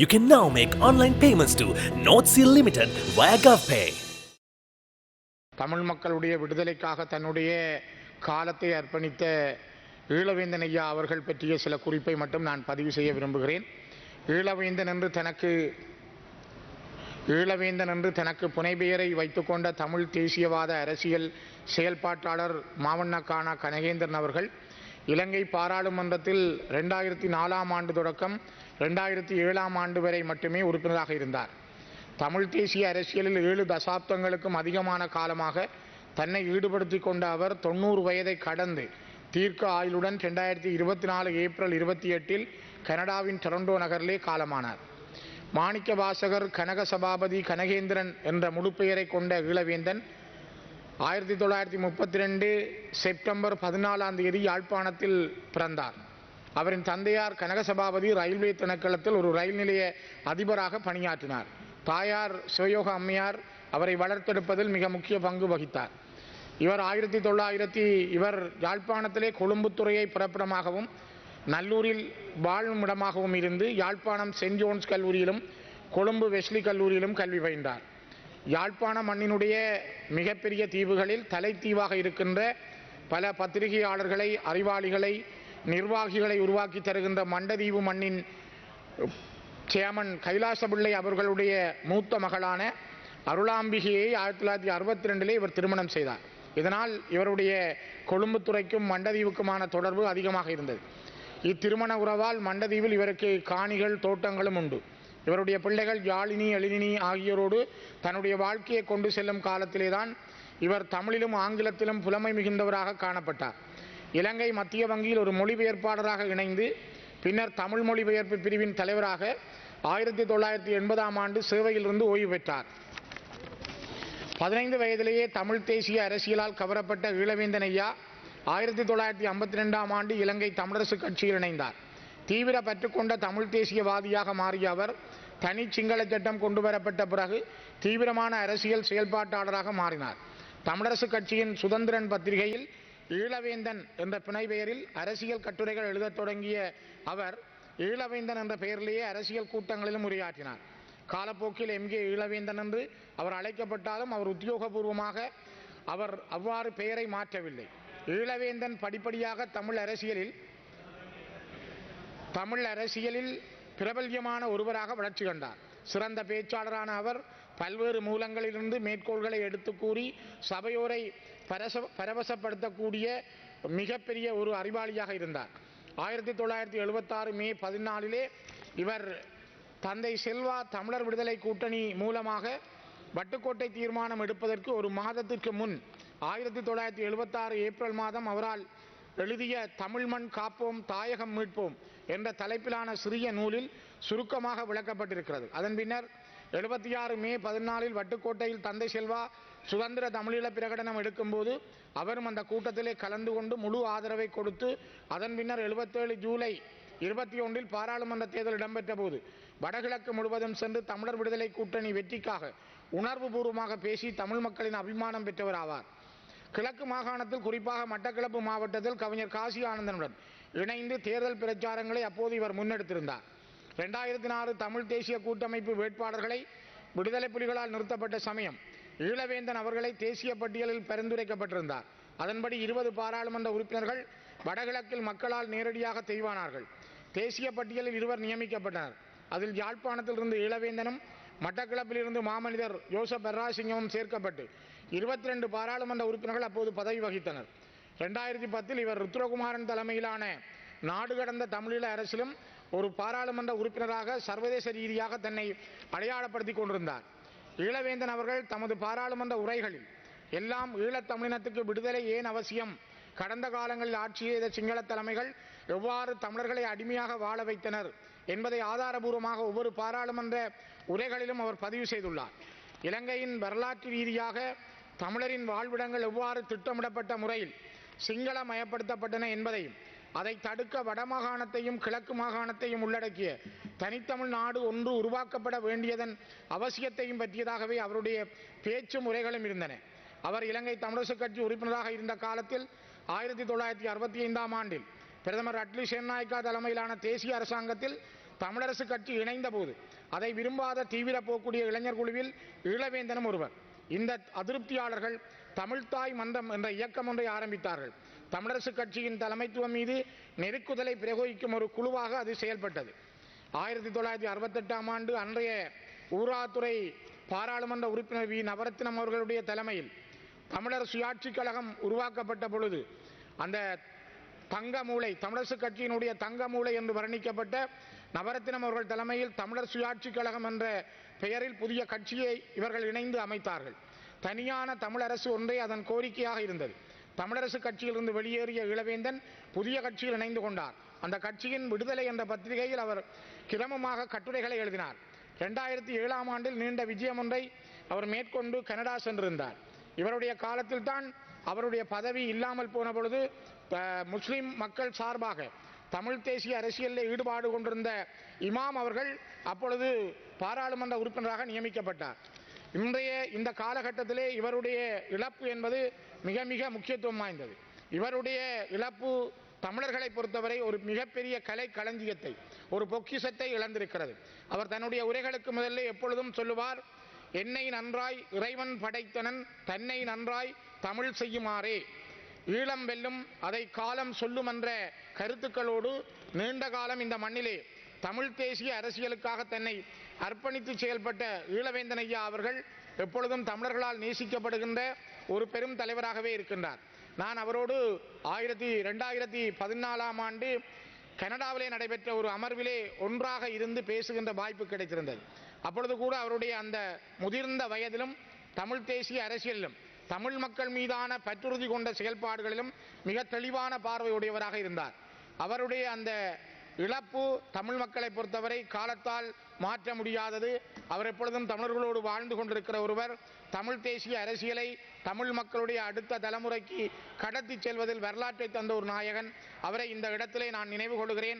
You can now make online payments to North Sea Limited via GovPay. Tamil மக்களுடைய விடுதலைக்காக தன்னுடைய காலத்தை அர்ப்பணித்த ஈழவேந்தன் ஐயா அவர்கள் பற்றிய சில குறிப்பை மட்டும் நான் பதிவு செய்ய விரும்புகிறேன் ஈழவேந்தன் என்று தனக்கு ஈழவேந்தன் என்று தனக்கு புனைபெயரை வைத்துக்கொண்ட தமிழ் தேசியவாத அரசியல் செயல்பாட்டாளர் மாவண்ணக்கானா கனகேந்திரன் அவர்கள் இலங்கை பாராளுமன்றத்தில் ரெண்டாயிரத்தி நாலாம் ஆண்டு தொடக்கம் ரெண்டாயிரத்தி ஏழாம் ஆண்டு வரை மட்டுமே உறுப்பினராக இருந்தார். தமிழ் தேசிய அரசியலில் ஏழு தசாப்தங்களுக்கும் அதிகமான காலமாக தன்னை ஈடுபடுத்தி கொண்ட அவர் தொண்ணூறு வயதை கடந்து தீர்க்க ஆயுளுடன் ரெண்டாயிரத்தி இருபத்தி நாலு ஏப்ரல் இருபத்தி எட்டில் கனடாவின் டொரண்டோ நகரிலே காலமானார். மாணிக்க வாசகர் கனக சபாபதி கனகேந்திரன் என்ற முழுப்பெயரை கொண்ட ஈழவேந்தன் ஆயிரத்தி தொள்ளாயிரத்தி முப்பத்தி ரெண்டு செப்டம்பர் பதினாலாம் தேதி யாழ்ப்பாணத்தில் பிறந்தார். அவரின் தந்தையார் கனகசபாபதி ரயில்வே திணைக்களத்தில் ஒரு ரயில் நிலைய அதிபராக பணியாற்றினார். தாயார் சிவயோக அம்மையார் அவரை வளர்த்தெடுப்பதில் மிக முக்கிய பங்கு வகித்தார். இவர் ஆயிரத்தி தொள்ளாயிரத்தி இவர் யாழ்ப்பாணத்திலே கொழும்புத்துறையை பிறப்பிடமாகவும் நல்லூரில் வாழுமிடமாகவும் இருந்து யாழ்ப்பாணம் சென்ட் ஜோன்ஸ் கல்லூரியிலும் கொழும்பு வெஸ்லி கல்லூரியிலும் கல்வி பயின்றார். யாழ்ப்பாண மண்ணினுடைய மிகப்பெரிய தீவுகளில் தலைத்தீவாக இருக்கின்ற பல பத்திரிகையாளர்களை அறிவாளிகளை நிர்வாகிகளை உருவாக்கி தருகின்ற மண்டதீவு மண்ணின் சேமன் கைலாசபிள்ளை அவர்களுடைய மூத்த மகளான அருளாம்பிகையை ஆயிரத்தி தொள்ளாயிரத்தி அறுபத்தி ரெண்டிலே இவர் திருமணம் செய்தார். இதனால் இவருடைய கொழும்புத்துறைக்கும் மண்டதீவுக்குமான தொடர்பு அதிகமாக இருந்தது. இத்திருமண உறவால் மண்டதீவில் இவருக்கு காணிகள் தோட்டங்களும் உண்டு. இவருடைய பிள்ளைகள் யாழினி எழினி ஆகியோரோடு தன்னுடைய வாழ்க்கையை கொண்டு செல்லும் காலத்திலேதான் இவர் தமிழிலும் ஆங்கிலத்திலும் புலமை மிகுந்தவராக காணப்பட்டார். இலங்கை மத்திய வங்கியில் ஒரு மொழிபெயர்ப்பாளராக இணைந்து பின்னர் தமிழ் மொழிபெயர்ப்பு பிரிவின் தலைவராக ஆயிரத்தி தொள்ளாயிரத்தி எண்பதாம் ஆண்டு சேவையிலிருந்து ஓய்வு பெற்றார். பதினைந்து வயதிலேயே தமிழ் தேசிய அரசியலால் கவரப்பட்ட ஈழவேந்தன் ஐயா ஆயிரத்தி தொள்ளாயிரத்தி ஐம்பத்தி ரெண்டாம் ஆண்டு இலங்கை தமிழரசு கட்சியில் இணைந்தார். தீவிர பற்றுக்கொண்ட தமிழ் தேசியவாதியாக மாறிய அவர் தனி சிங்கள சட்டம் கொண்டு வரப்பட்ட பிறகு தீவிரமான அரசியல் செயல்பாட்டாளராக மாறினார். தமிழரசு கட்சியின் சுதந்திரன் பத்திரிகையில் ஈழவேந்தன் என்ற பிணை பெயரில் அரசியல் கட்டுரைகள் எழுதத் தொடங்கிய அவர் ஈழவேந்தன் என்ற பெயரிலேயே அரசியல் கூட்டங்களிலும் உரையாற்றினார். காலப்போக்கில் எம்கே ஈழவேந்தன் என்று அவர் அழைக்கப்பட்டாலும் அவர் உத்தியோகபூர்வமாக அவர் அவ்வாறு பெயரை மாற்றவில்லை. ஈழவேந்தன் படிப்படியாக தமிழ் அரசியலில் தமிழ் அரசியலில் பிரபல்யமான ஒருவராக வளர்ச்சி கண்டார். சிறந்த பேச்சாளரான அவர் பல்வேறு மூலங்களிலிருந்து மேற்கோள்களை எடுத்து கூறி சபையோரை பரச பரவசப்படுத்தக்கூடிய மிகப்பெரிய ஒரு அறிவாளியாக இருந்தார். ஆயிரத்தி தொள்ளாயிரத்தி எழுபத்தாறு மே பதினாலிலே இவர் தந்தை செல்வா தமிழர் விடுதலை கூட்டணி மூலமாக வட்டுக்கோட்டை தீர்மானம் எடுப்பதற்கு ஒரு மாதத்திற்கு முன் ஆயிரத்தி தொள்ளாயிரத்தி எழுபத்தாறு ஏப்ரல் மாதம் அவரால் எழுதிய தமிழ் மண் காப்போம் தாயகம் மீட்போம் என்ற தலைப்பிலான சிறிய நூலில் சுருக்கமாக விளக்கப்பட்டிருக்கிறது. அதன் பின்னர் எழுபத்தி ஆறு மே பதினாலில் வட்டுக்கோட்டையில் தந்தை செல்வா சுதந்திர தமிழீழ பிரகடனம் எடுக்கும்போது அவரும் அந்த கூட்டத்திலே கலந்து கொண்டு முழு ஆதரவை கொடுத்து அதன் பின்னர் எழுபத்தேழு ஜூலை இருபத்தி ஒன்றில் பாராளுமன்ற தேர்தல் இடம்பெற்ற போது வடகிழக்கு முழுவதும் சென்று தமிழர் விடுதலை கூட்டணி வெற்றிக்காக உணர்வுபூர்வமாக பேசி தமிழ் மக்களின் அபிமானம் பெற்றவர் ஆவார். கிழக்கு மாகாணத்தில் குறிப்பாக மட்டக்களப்பு மாவட்டத்தில் கவிஞர் காசி ஆனந்தனுடன் இணைந்து தேர்தல் பிரச்சாரங்களை அப்போது இவர் முன்னெடுத்திருந்தார். ரெண்டாயிரத்தி நாலு தமிழ் தேசிய கூட்டமைப்பு வேட்பாளர்களை விடுதலை புலிகளால் நிறுத்தப்பட்ட சமயம் ஈழவேந்தன் அவர்களை தேசிய பட்டியலில் பரிந்துரைக்கப்பட்டிருந்தார். அதன்படி இருபது பாராளுமன்ற உறுப்பினர்கள் வடகிழக்கில் மக்களால் நேரடியாக தெய்வானார்கள். தேசிய பட்டியலில் இருவர் நியமிக்கப்பட்டனர். அதில் யாழ்ப்பாணத்தில் இருந்து ஈழவேந்தனும் மட்டக்களப்பில் இருந்து மாமனிதர் யோசப் பெர்ராசிங்கமும் சேர்க்கப்பட்டு இருபத்தி ரெண்டு பாராளுமன்ற உறுப்பினர்கள் அப்போது பதவி வகித்தனர். ரெண்டாயிரத்தி பத்தில் இவர் ருத்ரகுமாரன் தலைமையிலான நாடு கடந்த தமிழீழ அரசிலும் ஒரு பாராளுமன்ற உறுப்பினராக சர்வதேச ரீதியாக தன்னை அடையாளப்படுத்திக் கொண்டிருந்தார். ஈழவேந்தன் அவர்கள் தமது பாராளுமன்ற உரைகளில் எல்லாம் ஈழத்தமிழினத்துக்கு விடுதலை ஏன் அவசியம்? கடந்த காலங்களில் ஆட்சி செய்த சிங்கள தலைமைகள் எவ்வாறு தமிழர்களை அடிமையாக வாழ வைத்தனர்? என்பதை ஆதாரபூர்வமாக ஒவ்வொரு பாராளுமன்ற உரைகளிலும் அவர் பதிவு செய்துள்ளார். இலங்கையின் வரலாற்று ரீதியாக தமிழரின் வாழ்விடங்கள் எவ்வாறு திட்டமிடப்பட்ட முறையில் சிங்களமயப்படுத்தப்பட்டன என்பதையும் அதை தடுக்க வடமாகாணத்தையும் கிழக்கு மாகாணத்தையும் உள்ளடக்கிய தனித்தமிழ் நாடு ஒன்று உருவாக்கப்பட வேண்டியதன் அவசியத்தையும் பற்றியதாகவே அவருடைய பேச்சு முறைகளும் இருந்தன. அவர் இலங்கை தமிழரசுக் கட்சி உறுப்பினராக இருந்த காலத்தில் ஆயிரத்தி தொள்ளாயிரத்தி அறுபத்தி ஐந்தாம் ஆண்டில் பிரதமர் அட்லி சென்னாய்க்கா தலைமையிலான தேசிய அரசாங்கத்தில் தமிழரசு கட்சி இணைந்த போது அதை விரும்பாத தீவிர போக்கூடிய இளைஞர் குழுவில் ஈழவேந்தனும் ஒருவர். இந்த அதிருப்தியாளர்கள் தமிழ்தாய் மன்றம் என்ற இயக்கம் ஒன்றை ஆரம்பித்தார்கள். தமிழரசு கட்சியின் தலைமைத்துவம் மீது நெருக்குதலை பிரயோகிக்கும் ஒரு குழுவாக அது செயல்பட்டது. ஆயிரத்தி தொள்ளாயிரத்தி அறுபத்தெட்டாம் ஆண்டு அன்றைய ஊராத்துறை பாராளுமன்ற உறுப்பினர் வி. நவரத்தினம் அவர்களுடைய தலைமையில் தமிழர் சுயாட்சி கழகம் உருவாக்கப்பட்ட பொழுது அந்த தங்க மூளை தமிழரசு கட்சியினுடைய தங்க மூளை என்று வர்ணிக்கப்பட்ட நவரத்தினம் அவர்கள் தலைமையில் தமிழர் சுயாட்சி கழகம் என்ற பெயரில் புதிய கட்சியை இவர்கள் இணைந்து அமைத்தார்கள். தனியான தமிழரசு ஒன்றே அதன் கோரிக்கையாக இருந்தது. தமிழரசு கட்சியிலிருந்து வெளியேறிய இளவேந்தன் புதிய கட்சியில் இணைந்து கொண்டார். அந்த கட்சியின் விடுதலை என்ற பத்திரிகையில் அவர் கிரமமாக கட்டுரைகளை எழுதினார். ரெண்டாயிரத்தி ஏழாம் ஆண்டில் நீண்ட விஜயம் ஒன்றை அவர் மேற்கொண்டு கனடா சென்றிருந்தார். இவருடைய காலத்தில் தான் அவருடைய பதவி இல்லாமல் போன பொழுது முஸ்லிம் மக்கள் சார்பாக தமிழ் தேசிய அரசியலில் ஈடுபாடு கொண்டிருந்த இமாம் அவர்கள் அப்பொழுது பாராளுமன்ற உறுப்பினராக நியமிக்கப்பட்டார். இன்றைய இந்த காலகட்டத்திலே இவருடைய இழப்பு என்பது மிக மிக முக்கியத்துவம் வாய்ந்தது. இவருடைய இழப்பு தமிழர்களை பொறுத்தவரை ஒரு மிகப்பெரிய கலை களஞ்சியத்தை ஒரு பொக்கிஷத்தை இழந்திருக்கிறது. அவர் தன்னுடைய உரைகளுக்கு முதல்ல எப்பொழுதும் சொல்லுவார் என்னை நன்றாய் இறைவன் படைத்தனன் தன்னை நன்றாய் தமிழ் செய்யுமாறே. ஈழம் வெல்லும் அதை காலம் சொல்லும் என்ற கருத்துக்களோடு நீண்ட காலம் இந்த மண்ணிலே தமிழ் தேசிய அரசியலுக்காக தன்னை அர்ப்பணித்து செயல்பட்ட ஈழவேந்தன் ஐயா அவர்கள் எப்பொழுதும் தமிழர்களால் நேசிக்கப்படுகின்ற ஒரு பெரும் தலைவராகவே இருக்கின்றார். நான் அவரோடு ஆயிரத்தி ரெண்டாயிரத்தி பதினாலாம் ஆண்டு கனடாவிலே நடைபெற்ற ஒரு அமர்விலே ஒன்றாக இருந்து பேசுகின்ற வாய்ப்பு கிடைத்திருந்தது. அப்பொழுது கூட அவருடைய அந்த முதிர்ந்த வயதிலும் தமிழ் தேசிய அரசியலிலும் தமிழ் மக்கள் மீதான பற்றுறுதி கொண்ட செயல்பாடுகளிலும் மிக தெளிவான பார்வையுடையவராக இருந்தார். அவருடைய அந்த இழப்பு தமிழ் மக்களை பொறுத்தவரை காலத்தால் மாற்ற முடியாதது. அவர் எப்பொழுதும் தமிழர்களோடு வாழ்ந்து கொண்டிருக்கிற ஒருவர். தமிழ் தேசிய அரசியலை தமிழ் மக்களுடைய அடுத்த தலைமுறைக்கு கடத்தி செல்வதில் வரலாற்றை தந்த ஒரு நாயகன். அவரை இந்த இடத்திலே நான் நினைவு கொள்கிறேன்.